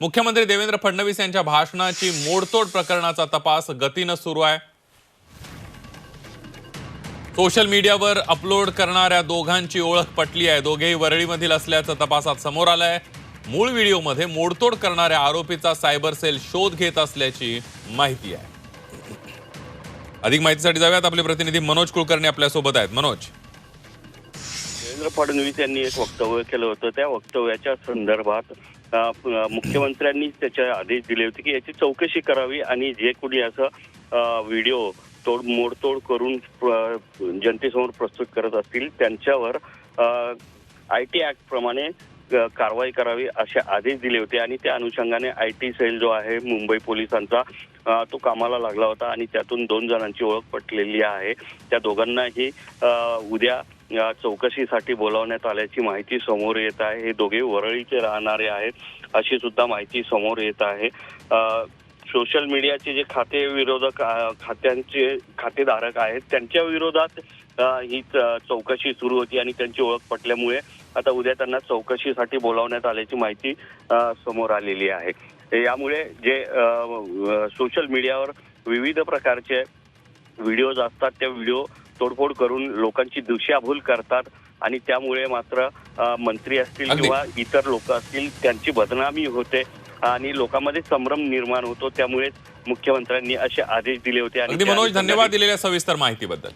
मुख्यमंत्री देवेंद्र फडणवीस यांच्या भाषणाची मोडतोड प्रकरणाचा तपास गतीनं सुरू आहे. सोशल मीडियावर अपलोड करणाऱ्या दोघांची ओळख पटली आहे. दोघेही वरळीमधील असल्याचं तपासात समोर आलंय. मूळ व्हिडिओमध्ये मोडतोड करणाऱ्या आरोपीचा सायबर सेल शोध घेत असल्याची माहिती आहे. अधिक माहितीसाठी जाऊयात. आपले प्रतिनिधी मनोज कुलकर्णी आपल्यासोबत आहेत. मनोज. देवेंद्र फडणवीस यांनी एक वक्तव्य केलं होतं. त्या वक्तव्याच्या संदर्भात मुख्यमंत्र्यांनी त्याचे आदेश दिले होते की याची चौकशी करावी आणि जे कोणी असं व्हिडिओ तोड मोडतोड करून जनतेसमोर प्रस्तुत करत असतील त्यांच्यावर आय टी ऍक्ट प्रमाणे कारवाई करावी असे आदेश दिले होते आणि त्या अनुषंगाने आय टी सेल जो आहे मुंबई पोलिसांचा तो कामाला लागला होता आणि त्यातून दोन जणांची ओळख पटलेली आहे. त्या दोघांनाही उद्या चौकशीसाठी बोलावण्यात आल्याची माहिती समोर येत आहे. हे दोघे वरळीचे राहणारे आहेत अशी सुद्धा माहिती समोर येत आहे. सोशल मीडियाचे जे खाते विरोधक खात्यांचे खातेधारक आहेत त्यांच्या विरोधात ही च- चौकशी सुरू होती आणि त्यांची ओळख पटल्यामुळे आता उद्या त्यांना चौकशीसाठी बोलावण्यात आल्याची माहिती समोर आलेली आहे. यामुळे जे सोशल मीडियावर विविध प्रकारचे व्हिडिओज असतात त्या व्हिडिओ तोडफोड करून लोकांची दिशाभूल करतात आणि त्यामुळे मात्र मंत्री असतील. किंवा इतर लोक असतील त्यांची बदनामी होते आणि लोकांमध्ये संभ्रम निर्माण होतो त्यामुळे मुख्यमंत्र्यांनी असे आदेश दिले होते आणि मनोज धन्यवाद दिलेल्या सविस्तर माहितीबद्दल